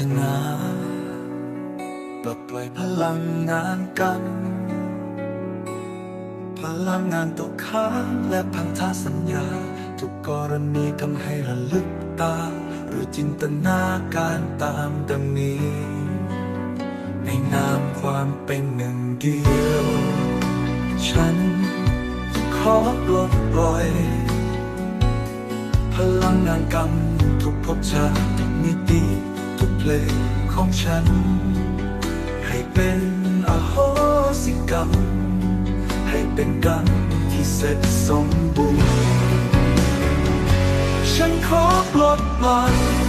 ทนาปลดปล่อยพลังงานกัน พลังงานตกค้างและพันธสัญญา ทุกกรณีทำให้ระลึกตา หรือจินตนาการตามดังนี้ ในนามความเป็นหนึ่งเดียว ฉันขอปลดปล่อย พลังงานกรรมทุกภพชาติมิติ เพลงของฉัน ให้เป็นอโหสิกรรม ให้เป็นกรรมที่เสร็จสมบูรณ์ ฉันขอปลดปล่อย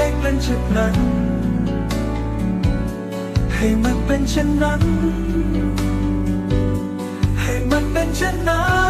ขอให้เป็นเช่นนั้น ให้มันเป็นเช่นนั้น ให้มันเป็นเช่นนั้น